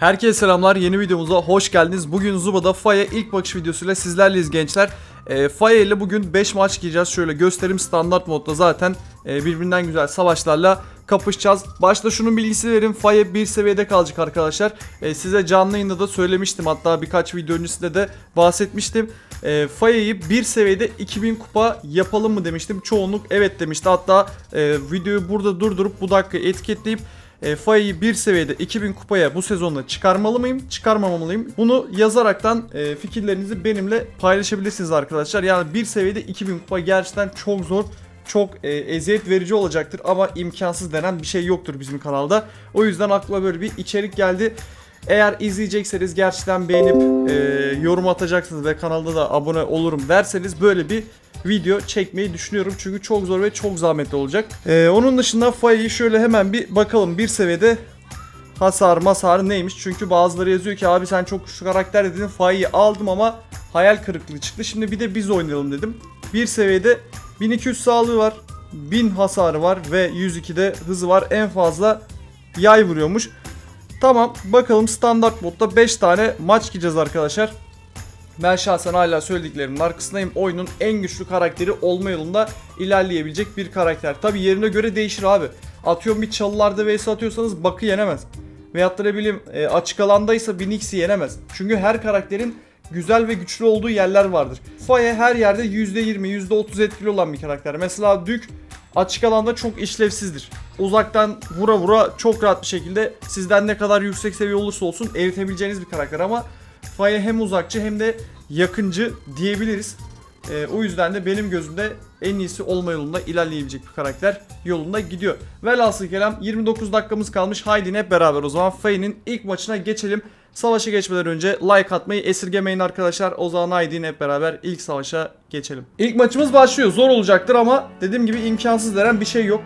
Herkese selamlar. Yeni videomuza hoş geldiniz. Bugün Zuba'da Faya ilk bakış videosuyla sizlerleyiz gençler. E, Faya ile bugün 5 maç gireceğiz. Şöyle gösterim standart modda zaten e, birbirinden güzel savaşlarla kapışacağız. Başta şunun bilgisini verin. Faya bir seviyede kalacak arkadaşlar. E, size canlı yayında da söylemiştim. Hatta birkaç video öncesinde de bahsetmiştim. E, Faya'yı bir seviyede 2000 kupa yapalım mı demiştim. Çoğunluk evet demişti. Hatta e, videoyu burada durdurup bu dakika etiketleyip e, Faya'yı bir seviyede 2000 kupaya bu sezonda çıkarmalı mıyım, çıkarmamalıyım? Bunu yazaraktan e, fikirlerinizi benimle paylaşabilirsiniz arkadaşlar. Yani bir seviyede 2000 kupa gerçekten çok zor. Çok e, eziyet verici olacaktır ama imkansız denen bir şey yoktur bizim kanalda. O yüzden aklıma böyle bir içerik geldi. Eğer izleyecekseniz gerçekten beğenip e, yorum atacaksınız ve kanalda da abone olurum derseniz böyle bir video çekmeyi düşünüyorum. Çünkü çok zor ve çok zahmetli olacak. E, onun dışında Fai'yi şöyle hemen bir bakalım bir seviyede hasar masar neymiş. Çünkü bazıları yazıyor ki abi sen çok şu karakter dedin Fai'yi aldım ama hayal kırıklığı çıktı. Şimdi bir de biz oynayalım dedim. Bir seviyede 1200 sağlığı var. 1000 hasarı var ve 102'de hızı var. En fazla yay vuruyormuş. Tamam bakalım standart modda 5 tane maç gideceğiz arkadaşlar. Ben şahsen hala söylediklerimin arkasındayım. Oyunun en güçlü karakteri olma yolunda ilerleyebilecek bir karakter. Tabi yerine göre değişir abi. Atıyorum bir çalılarda vs atıyorsanız Bakı yenemez. Veyahut da ne bileyim e, açık alandaysa Binix'i yenemez. Çünkü her karakterin güzel ve güçlü olduğu yerler vardır. Faye her yerde %20, %30 etkili olan bir karakter. Mesela Dük açık alanda çok işlevsizdir. Uzaktan vura vura çok rahat bir şekilde sizden ne kadar yüksek seviye olursa olsun eritebileceğiniz bir karakter ama Faye hem uzakçı hem de yakıncı diyebiliriz. Ee, o yüzden de benim gözümde en iyisi olma yolunda ilerleyebilecek bir karakter yolunda gidiyor. Velhasıl kelam 29 dakikamız kalmış. Haydi hep beraber o zaman Faye'nin ilk maçına geçelim. Savaşa geçmeden önce like atmayı esirgemeyin arkadaşlar. O zaman haydi hep beraber ilk savaşa geçelim. İlk maçımız başlıyor. Zor olacaktır ama dediğim gibi imkansız denen bir şey yok.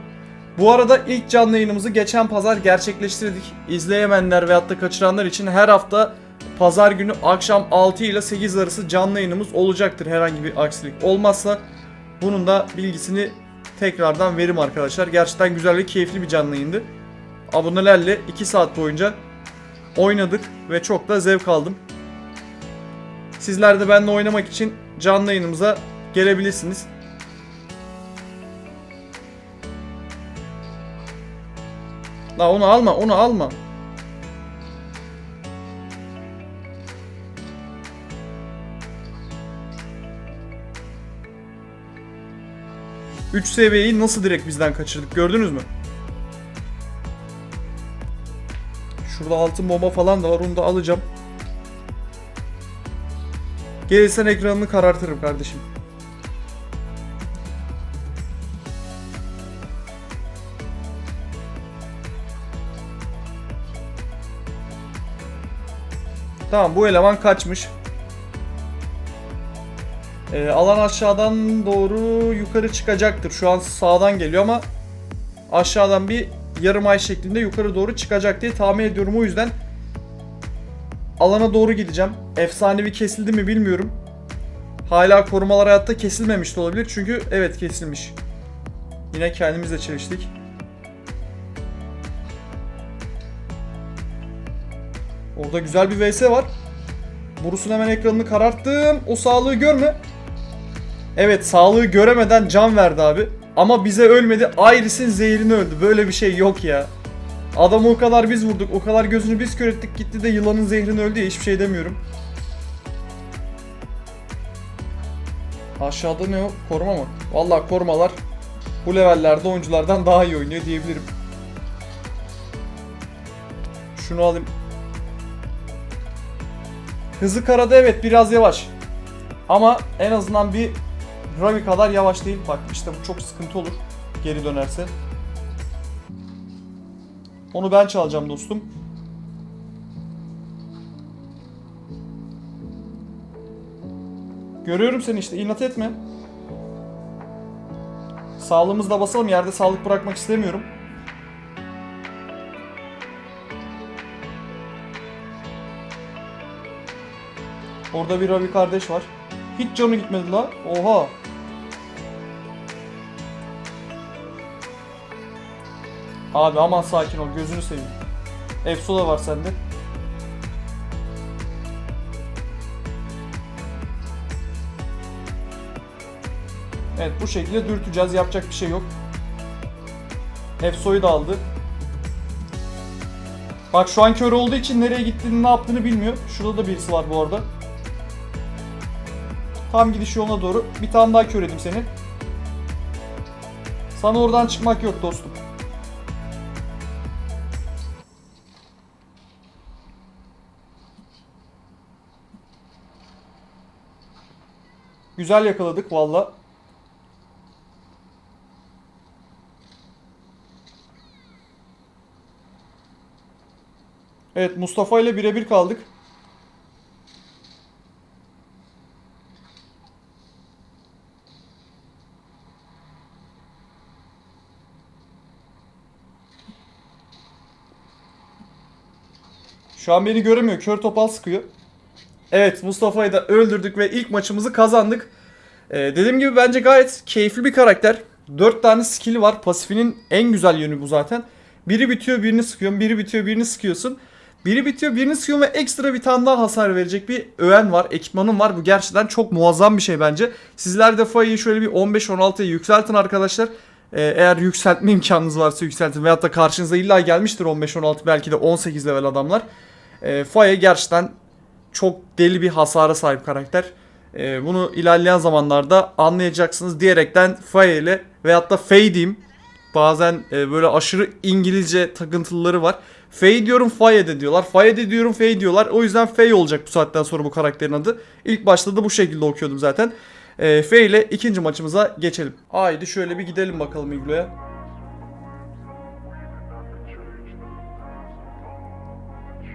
Bu arada ilk canlı yayınımızı geçen pazar gerçekleştirdik. İzleyemeyenler veyahut da kaçıranlar için her hafta pazar günü akşam 6 ile 8 arası canlı yayınımız olacaktır herhangi bir aksilik olmazsa. Bunun da bilgisini tekrardan verim arkadaşlar. Gerçekten güzel ve keyifli bir canlı yayındı. Abonelerle 2 saat boyunca oynadık ve çok da zevk aldım. Sizler de benimle oynamak için canlı yayınımıza gelebilirsiniz. La onu alma, onu alma. Üç seviyeyi nasıl direkt bizden kaçırdık gördünüz mü? Şurada altın bomba falan da var onu da alacağım. Gelirsen ekranını karartırım kardeşim. Tamam bu eleman kaçmış. Ee, alan aşağıdan doğru yukarı çıkacaktır. Şu an sağdan geliyor ama aşağıdan bir yarım ay şeklinde yukarı doğru çıkacak diye tahmin ediyorum. O yüzden alana doğru gideceğim. Efsanevi kesildi mi bilmiyorum. Hala korumalar hayatta kesilmemiş de olabilir. Çünkü evet kesilmiş. Yine kendimizle çeliştik. Orada güzel bir vs var. Burus'un hemen ekranını kararttım. O sağlığı görme. Evet sağlığı göremeden can verdi abi. Ama bize ölmedi. Iris'in zehrini öldü. Böyle bir şey yok ya. Adamı o kadar biz vurduk. O kadar gözünü biz kör ettik. Gitti de yılanın zehrini öldü ya. Hiçbir şey demiyorum. Aşağıda ne o? Koruma mı? Vallahi korumalar bu levellerde oyunculardan daha iyi oynuyor diyebilirim. Şunu alayım. Hızı karada evet biraz yavaş. Ama en azından bir Ravi kadar yavaş değil. Bak işte bu çok sıkıntı olur geri dönerse. Onu ben çalacağım dostum. Görüyorum seni işte inat etme. Sağlığımızda basalım yerde sağlık bırakmak istemiyorum. Orada bir Ravi kardeş var. Hiç canı gitmedi la. Oha. Abi aman sakin ol gözünü seveyim. Efsu da var sende. Evet bu şekilde dürteceğiz. Yapacak bir şey yok. Efso'yu da aldı. Bak şu an kör olduğu için nereye gittiğini ne yaptığını bilmiyor. Şurada da birisi var bu arada. Tam gidiş yoluna doğru. Bir tane daha kör edeyim seni. Sana oradan çıkmak yok dostum. Güzel yakaladık valla. Evet Mustafa ile birebir kaldık. Şu an beni göremiyor. Kör topal sıkıyor. Evet Mustafa'yı da öldürdük ve ilk maçımızı kazandık. Ee, dediğim gibi bence gayet keyifli bir karakter. 4 tane skill'i var. Pasifinin en güzel yönü bu zaten. Biri bitiyor birini sıkıyorsun. Biri bitiyor birini sıkıyorsun. Biri bitiyor birini sıkıyorsun ve ekstra bir tane daha hasar verecek bir öğen var. Ekipmanın var. Bu gerçekten çok muazzam bir şey bence. Sizler de Fai'yi şöyle bir 15-16'ya yükseltin arkadaşlar. Ee, eğer yükseltme imkanınız varsa yükseltin. Veyahut da karşınıza illa gelmiştir 15-16 belki de 18 level adamlar. Ee, Faye gerçekten çok deli bir hasara sahip karakter. Ee, bunu ilerleyen zamanlarda anlayacaksınız diyerekten Faye ile veyahut da Faye diyeyim. Bazen e, böyle aşırı İngilizce takıntılıları var. Faye diyorum Faye de diyorlar. Faye de diyorum Faye diyorlar. O yüzden Faye olacak bu saatten sonra bu karakterin adı. İlk başta da bu şekilde okuyordum zaten. E, Faye ile ikinci maçımıza geçelim. Haydi şöyle bir gidelim bakalım Iglo'ya.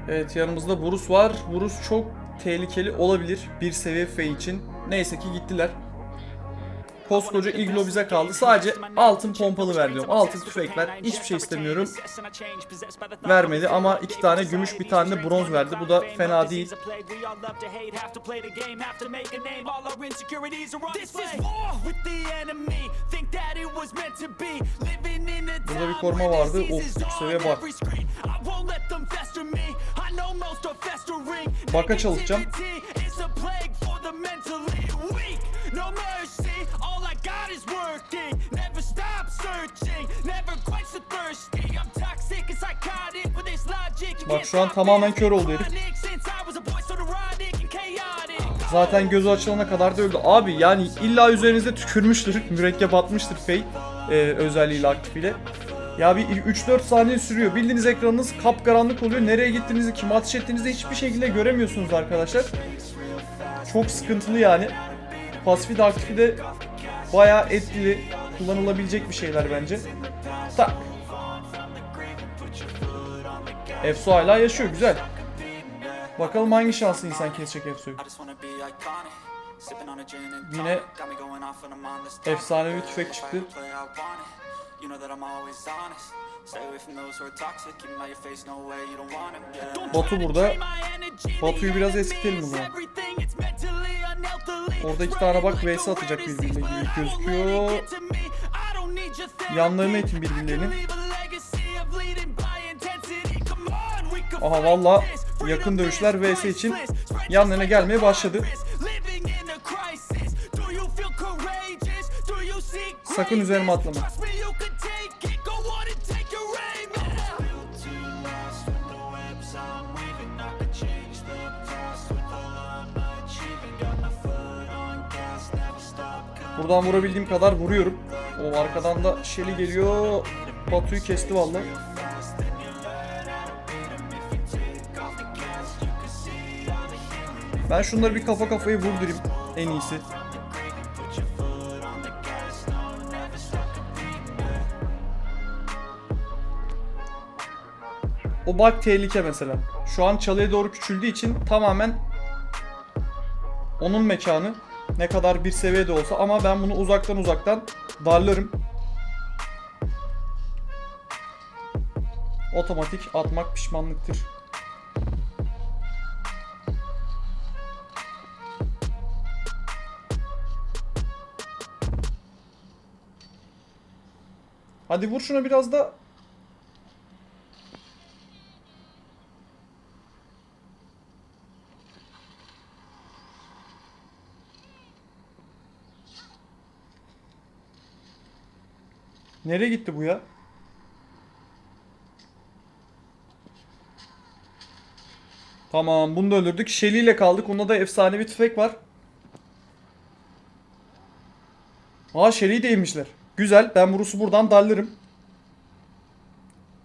Evet yanımızda Burus var. Burus çok tehlikeli olabilir bir seviye Faye için. Neyse ki gittiler. Koskoca iglo bize kaldı. Sadece altın pompalı ver diyorum. Altın tüfek ver. Hiçbir şey istemiyorum. Vermedi ama iki tane gümüş bir tane de bronz verdi. Bu da fena değil. Burada bir koruma vardı. Of seviye bak. Baka çalışacağım. All I got is working. Never stop searching, never quite so thirsty. I'm toxic and psychotic with this logic. Bak şu an tamamen kör oldu herif. Zaten gözü açılana kadar da öldü. Abi yani illa üzerinize tükürmüştür, mürekkep atmıştır Fate e, özelliğiyle aktifiyle. Ya bir 3-4 saniye sürüyor. Bildiğiniz ekranınız kapkaranlık oluyor. Nereye gittiğinizi, kime ateş ettiğinizi hiçbir şekilde göremiyorsunuz arkadaşlar. Çok sıkıntılı yani. Pasifi de aktifi de bayağı etkili kullanılabilecek bir şeyler bence. Tak. Efso hala yaşıyor güzel. Bakalım hangi şanslı insan kesecek Efso'yu. Yine efsanevi tüfek çıktı. Batu burada. Batu'yu biraz eskitelim bunu. Orada iki tane bak vs atacak birbirine gibi gözüküyor. Yanlarına itin birbirlerini. Aha valla yakın dövüşler vs için yanlarına gelmeye başladı. Sakın üzerime atlama. Buradan vurabildiğim kadar vuruyorum. O arkadan da Shelly geliyor. Batu'yu kesti vallahi. Ben şunları bir kafa kafayı vurdurayım en iyisi. O bak tehlike mesela. Şu an çalıya doğru küçüldüğü için tamamen onun mekanı. Ne kadar bir seviyede olsa ama ben bunu uzaktan uzaktan darlarım. Otomatik atmak pişmanlıktır. Hadi vur şuna biraz da. Nereye gitti bu ya? Tamam bunu da öldürdük. Shelly ile kaldık. Onda da efsane bir tüfek var. Aa Shelly'yi de. Güzel. Ben Bruce'u buradan darlarım.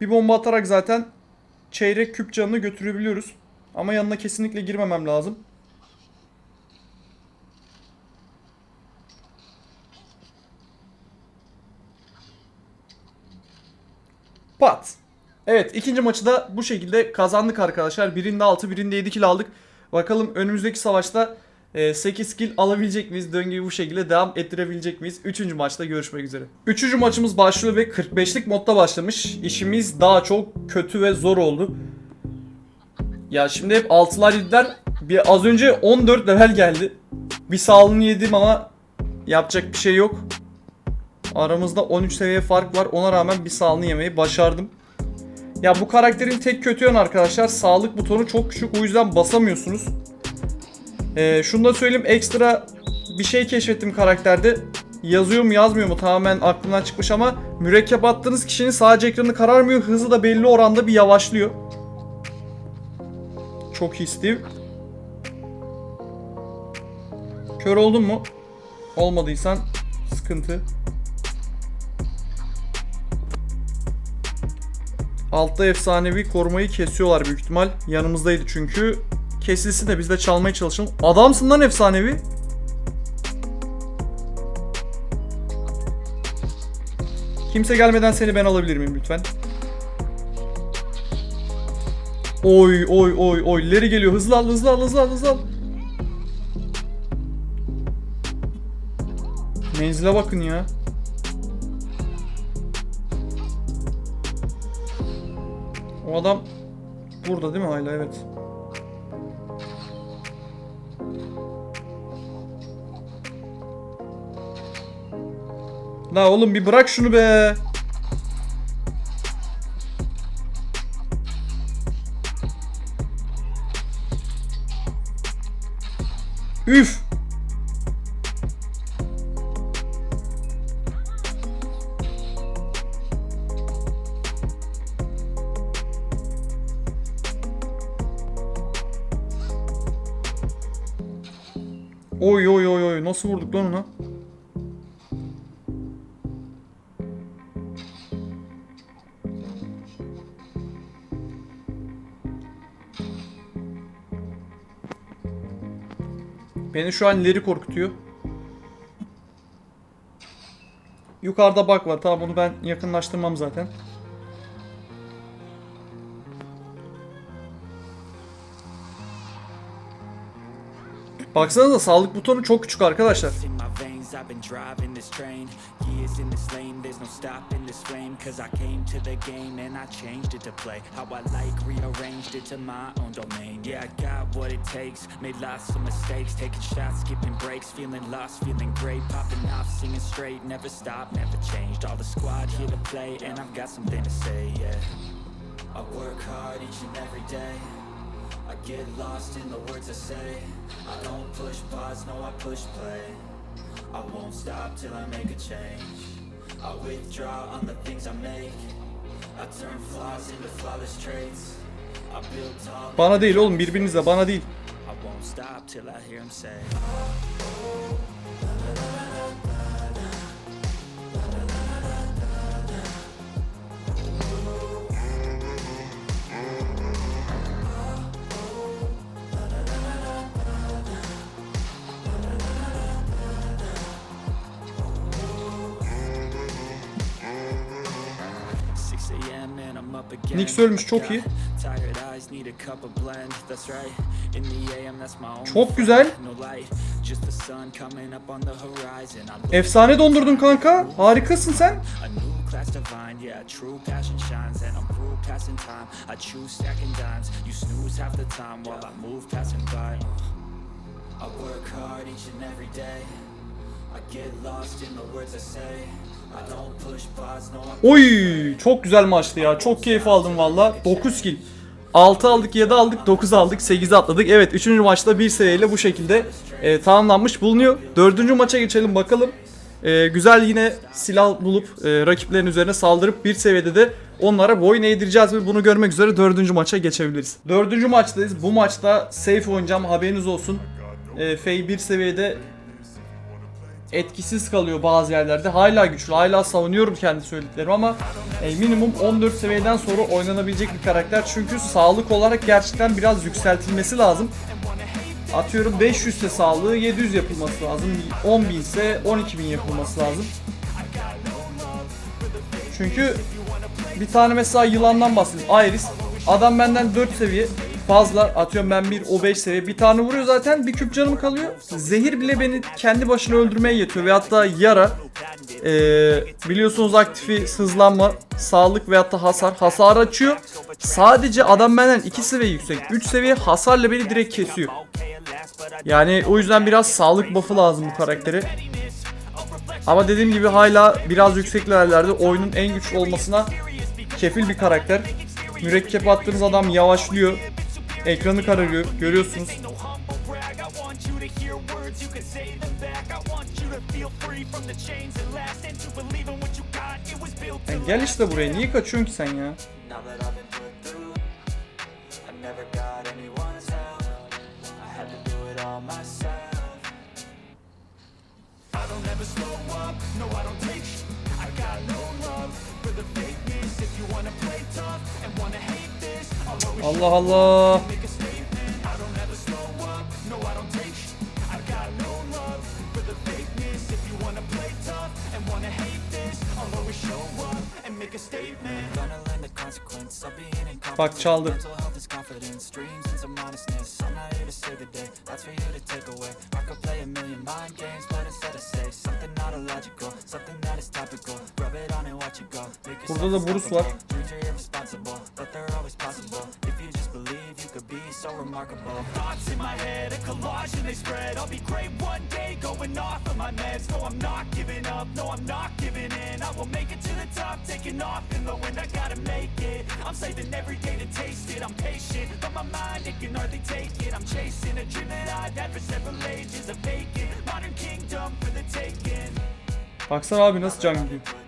Bir bomba atarak zaten çeyrek küp canını götürebiliyoruz. Ama yanına kesinlikle girmemem lazım. Pat. Evet ikinci maçı da bu şekilde kazandık arkadaşlar. Birinde 6 birinde 7 kill aldık. Bakalım önümüzdeki savaşta e, 8 kill alabilecek miyiz? Döngüyü bu şekilde devam ettirebilecek miyiz? Üçüncü maçta görüşmek üzere. Üçüncü maçımız başlıyor ve 45'lik modda başlamış. İşimiz daha çok kötü ve zor oldu. Ya şimdi hep 6'lar 7'ler bir az önce 14 level geldi. Bir sağlığını yedim ama yapacak bir şey yok. Aramızda 13 seviye fark var. Ona rağmen bir sağlığını yemeyi başardım. Ya bu karakterin tek kötü yanı arkadaşlar sağlık butonu çok küçük o yüzden basamıyorsunuz. Ee, şunu da söyleyeyim ekstra bir şey keşfettim karakterde. Yazıyor mu yazmıyor mu tamamen aklımdan çıkmış ama mürekkep attığınız kişinin sadece ekranı kararmıyor hızı da belli oranda bir yavaşlıyor. Çok iyi. Kör oldun mu? Olmadıysan sıkıntı. Altta efsanevi korumayı kesiyorlar büyük ihtimal. Yanımızdaydı çünkü. Kesilsin de biz de çalmaya çalışalım. Adamsın lan efsanevi. Kimse gelmeden seni ben alabilir miyim lütfen? Oy oy oy oy. Leri geliyor. Hızlı al hızlı al hızlı al hızlı al. Menzile bakın ya. Adam burada değil mi hala? Evet. La oğlum bir bırak şunu be. Üf. Oy oy oy oy nasıl vurduk lan ona? Beni şu an ileri korkutuyor. Yukarıda bak var. Tamam bunu ben yakınlaştırmam zaten. Baksanıza sağlık butonu çok küçük arkadaşlar. I work hard each and every day I get lost in the words I say. I don't push pause, no, I push play. I won't stop till I make a change. I withdraw on the things I make. I turn flaws into flawless traits. I build tall. Bana değil oğlum birbirinize bana değil. I won't stop till I hear 'em say. Up on the horizon. I look Efsane dondurdun kanka. Harikasın sen. I work hard each and every day. I get lost in the words I say. Oy çok güzel maçtı ya. Çok keyif aldım valla. 9 kill. 6 aldık, 7 aldık, 9 aldık, 8 atladık. Evet 3. maçta bir seviyeyle bu şekilde e, tamamlanmış bulunuyor. 4. maça geçelim bakalım. e, güzel yine silah bulup e, rakiplerin üzerine saldırıp bir seviyede de onlara boyun eğdireceğiz ve bunu görmek üzere dördüncü maça geçebiliriz. Dördüncü maçtayız. Bu maçta safe oynayacağım haberiniz olsun. E, Fey bir seviyede etkisiz kalıyor bazı yerlerde. Hala güçlü, hala savunuyorum kendi söylediklerimi ama e, minimum 14 seviyeden sonra oynanabilecek bir karakter. Çünkü sağlık olarak gerçekten biraz yükseltilmesi lazım. Atıyorum 500 ise sağlığı 700 yapılması lazım. 10.000 ise 12.000 yapılması lazım. Çünkü bir tane mesela yılandan bahsedeyim. Iris. Adam benden 4 seviye fazla. Atıyorum ben bir o 5 seviye. Bir tane vuruyor zaten. Bir küp canım kalıyor. Zehir bile beni kendi başına öldürmeye yetiyor. Ve hatta yara. Ee, biliyorsunuz aktifi hızlanma, sağlık ve hatta hasar. Hasar açıyor. Sadece adam benden 2 seviye yüksek. 3 seviye hasarla beni direkt kesiyor. Yani o yüzden biraz sağlık buff'ı lazım bu karaktere. Ama dediğim gibi hala biraz yüksek levellerde oyunun en güçlü olmasına kefil bir karakter. Mürekkep attığınız adam yavaşlıyor. Ekranı kararıyor. Görüyorsunuz. Ya gel işte buraya. Niye kaçıyorsun ki sen ya? Now that I've been put through, I got anyone's help. I had to do it all myself. Allah Allah. Bak çaldı. Mental health is confidence, it. I'm patient, but my mind it can hardly take it. I'm chasing a dream that I've had for several ages. A vacant modern kingdom for the taking. Baksana abi nasıl can gidiyor.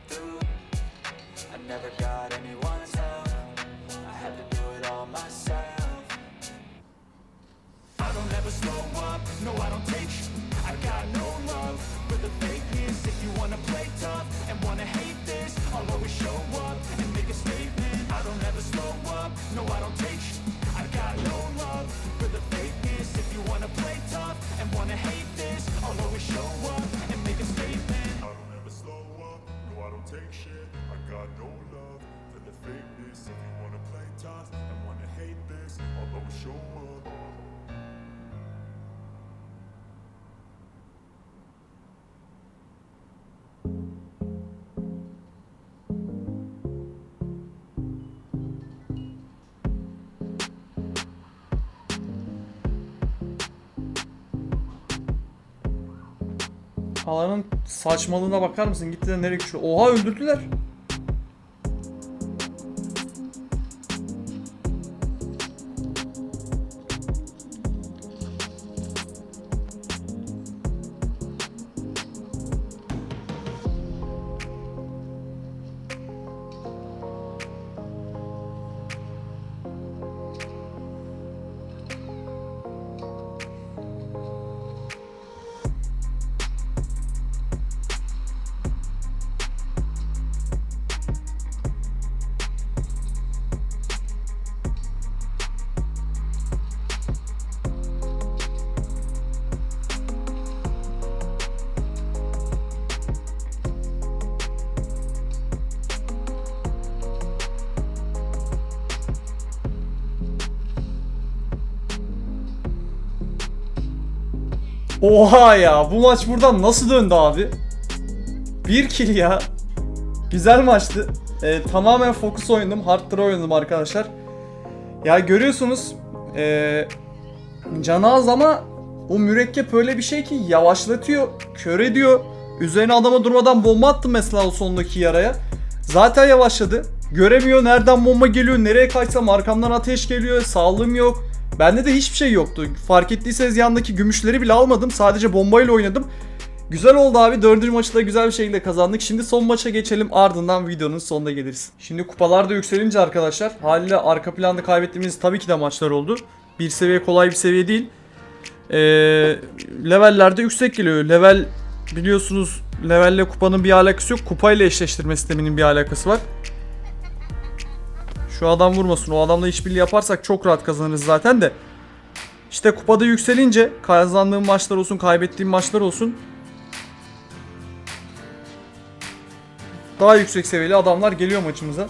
Alanın saçmalığına bakar mısın? Gittiler nereye güçlü? Oha öldürdüler. Oha ya bu maç buradan nasıl döndü abi? Bir kill ya. Güzel maçtı. Ee, tamamen fokus oynadım. Hard draw oynadım arkadaşlar. Ya görüyorsunuz. Ee, canı az ama o mürekkep öyle bir şey ki yavaşlatıyor. Kör ediyor. Üzerine adama durmadan bomba attım mesela o sondaki yaraya. Zaten yavaşladı. Göremiyor nereden bomba geliyor, nereye kaçsam arkamdan ateş geliyor, sağlığım yok. Bende de hiçbir şey yoktu. Fark ettiyseniz yandaki gümüşleri bile almadım. Sadece bombayla oynadım. Güzel oldu abi. Dördüncü maçı da güzel bir şekilde kazandık. Şimdi son maça geçelim. Ardından videonun sonuna geliriz. Şimdi kupalar da yükselince arkadaşlar haliyle arka planda kaybettiğimiz tabii ki de maçlar oldu. Bir seviye kolay bir seviye değil. Ee, levellerde yüksek geliyor. Level biliyorsunuz levelle kupanın bir alakası yok. Kupayla eşleştirme sisteminin bir alakası var. Şu adam vurmasın. O adamla işbirliği yaparsak çok rahat kazanırız zaten de. İşte kupada yükselince kazandığım maçlar olsun, kaybettiğim maçlar olsun daha yüksek seviyeli adamlar geliyor maçımıza.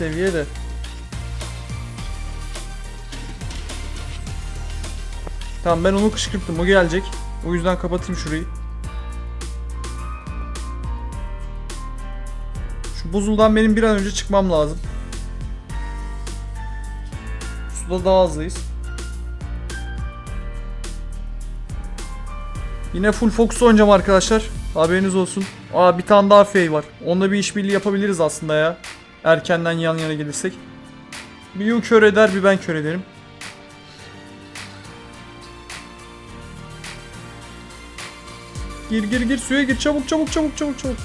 Seviye de Tamam ben onu kışkırttım o gelecek. O yüzden kapatayım şurayı. Şu buzuldan benim bir an önce çıkmam lazım. Suda daha hızlıyız. Yine full focus oynayacağım arkadaşlar. Haberiniz olsun. Aa bir tane daha fey var. Onunla bir işbirliği yapabiliriz aslında ya. Erkenden yan yana gelirsek. Bir o kör eder bir ben kör ederim. Gir gir gir suya gir çabuk çabuk çabuk çabuk çabuk.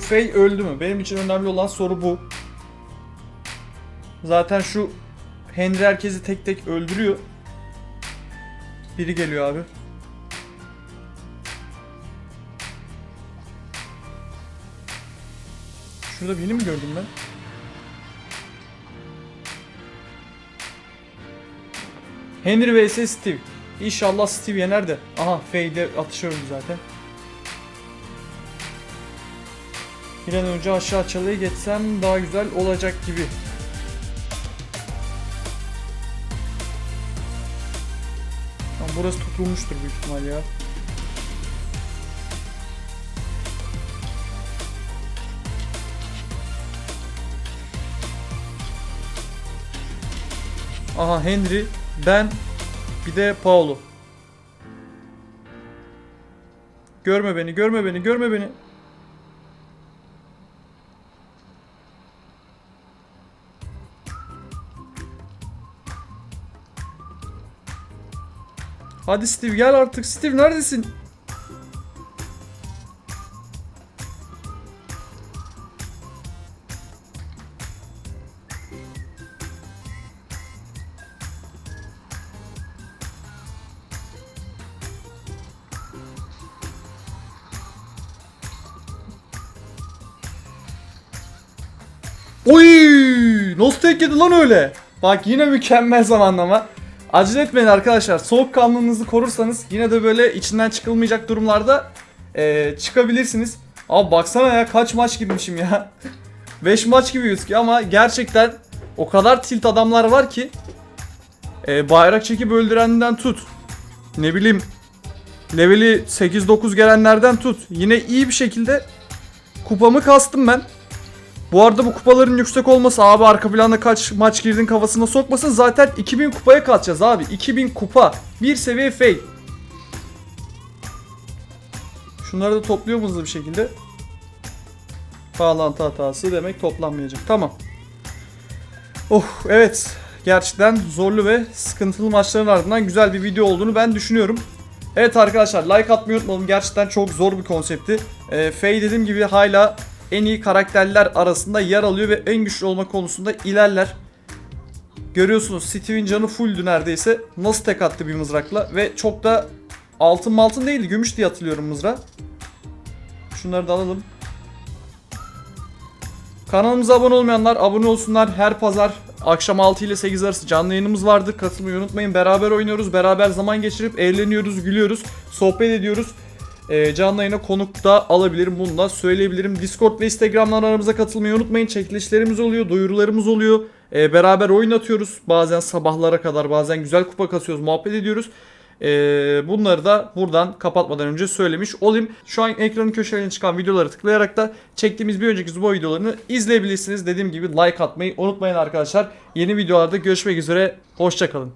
Bu Fey öldü mü? Benim için önemli olan soru bu. Zaten şu Henry herkesi tek tek öldürüyor. Biri geliyor abi. Şurada birini mi gördüm ben? Henry vs Steve. İnşallah Steve yener de. Aha Fade'e atışıyorum zaten. Bir an önce aşağı çalıya geçsem daha güzel olacak gibi. Lan burası tutulmuştur büyük ihtimal ya. Aha Henry, ben, bir de Paulo. Görme beni, görme beni, görme beni. Hadi Steve gel artık. Steve neredesin? Oy! Nasıl tek yedi lan öyle? Bak yine mükemmel zamanlama. Acele etmeyin arkadaşlar. Soğukkanlılığınızı korursanız yine de böyle içinden çıkılmayacak durumlarda eee, çıkabilirsiniz. Abi baksana ya kaç maç girmişim ya. 5 maç gibi gözüküyor ama gerçekten o kadar tilt adamlar var ki eee, bayrak çekip öldürenden tut. Ne bileyim leveli 8-9 gelenlerden tut. Yine iyi bir şekilde kupamı kastım ben. Bu arada bu kupaların yüksek olması abi arka planda kaç maç girdin kafasına sokmasın. Zaten 2000 kupaya kalacağız abi. 2000 kupa. Bir seviye fail. Şunları da topluyor hızlı bir şekilde. Bağlantı hatası demek toplanmayacak. Tamam. Oh evet. Gerçekten zorlu ve sıkıntılı maçların ardından güzel bir video olduğunu ben düşünüyorum. Evet arkadaşlar like atmayı unutmayalım. Gerçekten çok zor bir konsepti. Ee, Faye dediğim gibi hala en iyi karakterler arasında yer alıyor ve en güçlü olma konusunda ilerler. Görüyorsunuz Steve'in canı fulldü neredeyse. Nasıl tek attı bir mızrakla ve çok da altın altın değildi gümüş diye hatırlıyorum mızrağı. Şunları da alalım. Kanalımıza abone olmayanlar abone olsunlar. Her pazar akşam 6 ile 8 arası canlı yayınımız vardır. Katılmayı unutmayın. Beraber oynuyoruz. Beraber zaman geçirip eğleniyoruz, gülüyoruz, sohbet ediyoruz. E, canlı yayına konuk da alabilirim. Bunu da söyleyebilirim. Discord ve Instagram'dan aramıza katılmayı unutmayın. Çekilişlerimiz oluyor, duyurularımız oluyor. E, beraber oyun atıyoruz. Bazen sabahlara kadar, bazen güzel kupa kasıyoruz, muhabbet ediyoruz. E, bunları da buradan kapatmadan önce söylemiş olayım. Şu an ekranın köşelerine çıkan videoları tıklayarak da çektiğimiz bir önceki Zubo videolarını izleyebilirsiniz. Dediğim gibi like atmayı unutmayın arkadaşlar. Yeni videolarda görüşmek üzere. Hoşçakalın.